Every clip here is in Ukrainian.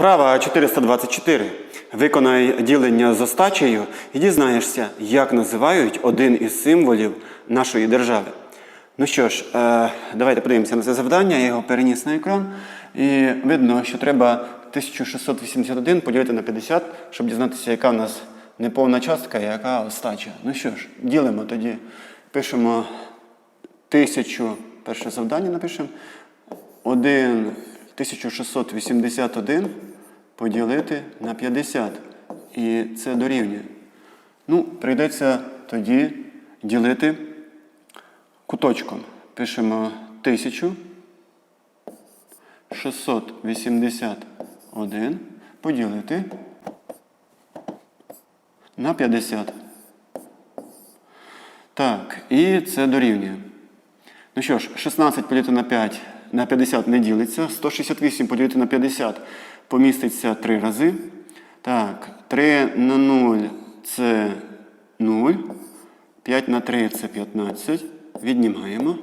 Вправа 424. Виконай ділення з остачею і дізнаєшся, як називають один із символів нашої держави. Ну що ж, е, давайте подивимося на це завдання. Я його переніс на екран. І видно, що треба 1681 поділити на 50, щоб дізнатися, яка в нас неповна частка, і яка остача. Ну що ж, ділимо тоді. Пишемо тисячу, перше завдання напишемо. 1 1681 поділити на 50. І це дорівнює. Ну, прийдеться тоді ділити куточком. Пишемо 1681 поділити на 50. Так, і це дорівнює. Ну що ж, 16 поділити на 5 на 50 не ділиться. 168 поділити на 50 поміститься 3 рази. Так, 3 на 0 це 0. 5 на 3 це 15. Віднімаємо.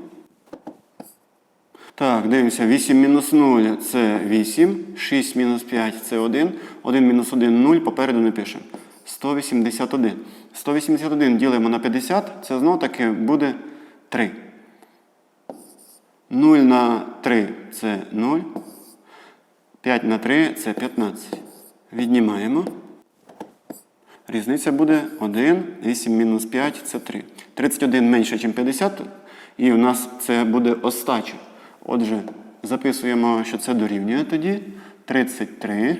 Так, дивимося. 8 мінус 0 це 8. 6 мінус 5 це 1. 1 мінус 1 0. Попереду не пишемо. 181. 181 ділимо на 50. Це знову таки буде 3. 0 на 3 це 0. 5 на 3 це 15. Віднімаємо. Різниця буде 1. 8 мінус 5 це 3. 31 менше, ніж 50. І у нас це буде остача. Отже, записуємо, що це дорівнює тоді. 33.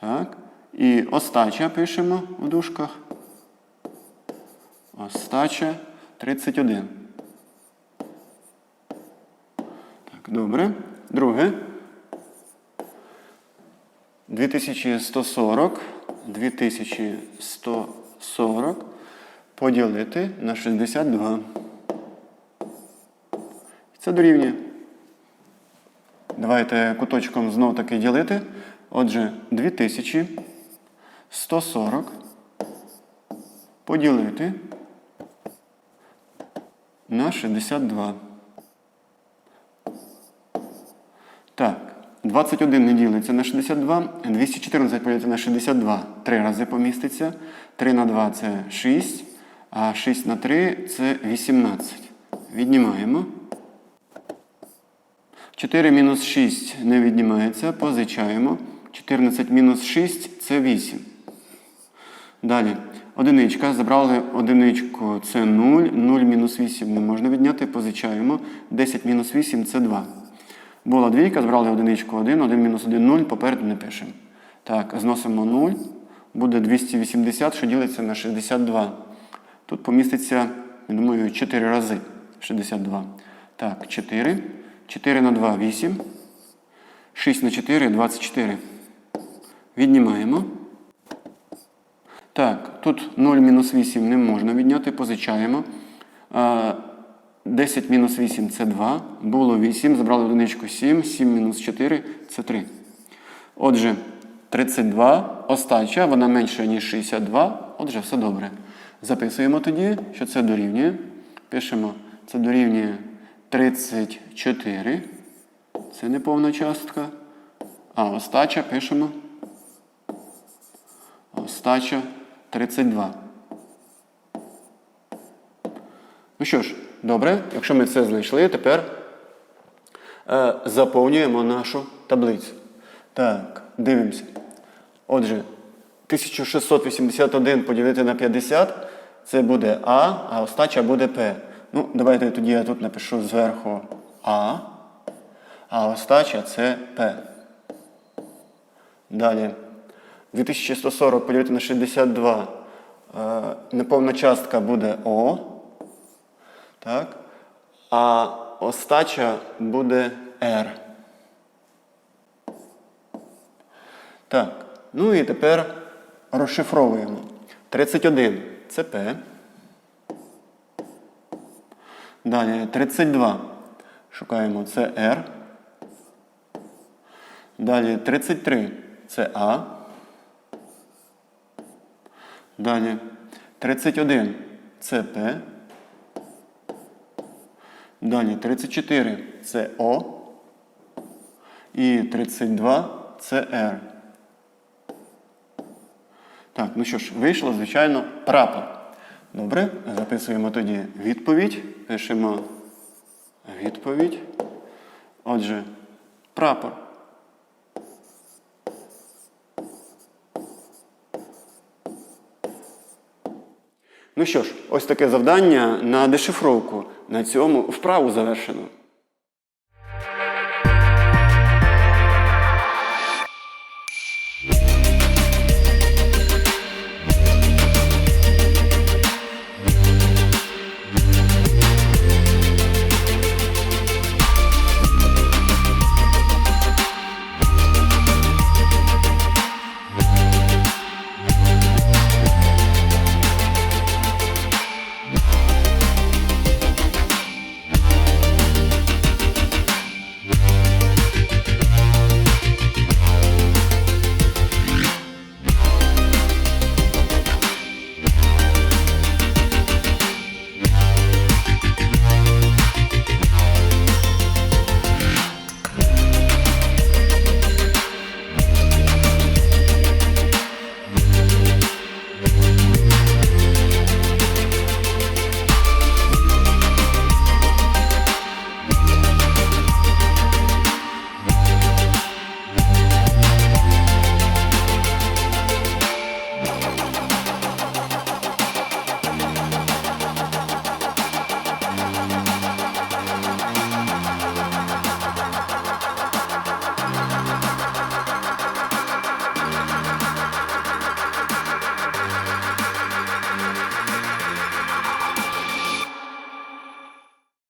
Так. І остача пишемо в дужках. Остача 31. Так, добре. Друге. 2140. 2140 поділити на 62. Це дорівнює. Давайте куточком знов таки ділити. Отже, 2140 поділити на 62. Так, 21 не ділиться на 62, 214 поділити на 62. Три рази поміститься. 3 на 2 це 6, а 6 на 3 це 18. Віднімаємо. 4 мінус 6 не віднімається, позичаємо. 14 мінус 6 це 8. Далі. Одиничка. Забрали одиничку це 0. 0 мінус 8 не можна відняти, позичаємо. 10 мінус 8 це 2. Була двійка, збрали одиничку 1, 1 мінус 1 0, попереду не пишемо. Так, зносимо 0. Буде 280, що ділиться на 62. Тут поміститься, я думаю, 4 рази 62. Так, 4. 4 на 2 8. 6 на 4 24. Віднімаємо. Так, тут 0 мінус 8 не можна відняти, позичаємо. А, 10 мінус 8 це 2. Було 8, забрали одиничку 7, 7 мінус 4 це 3. Отже, 32 остача, вона менша, ніж 62. Отже, все добре. Записуємо тоді, що це дорівнює. Пишемо, це дорівнює 34. Це неповна частка. А остача пишемо. Остача 32. Ну що ж, добре, якщо ми це знайшли, тепер е, заповнюємо нашу таблицю. Так, дивимося. Отже, 1681 поділити на 50 це буде А, а остача буде П. Ну, давайте тоді я тут напишу зверху А, а остача це П. Далі. 2140 поділити на 62. Е, неповна частка буде О. Так? А остача буде R. Так. Ну і тепер розшифровуємо. 31 це P. Далі 32. Шукаємо це R. Далі 33 це А. Далі 31 це П. Далі 34 це О. І 32 це Р. Так, ну що ж, вийшло, звичайно, прапор. Добре, записуємо тоді відповідь. Пишемо відповідь. Отже, прапор. Ну що ж, ось таке завдання на дешифровку. На цьому вправу завершено.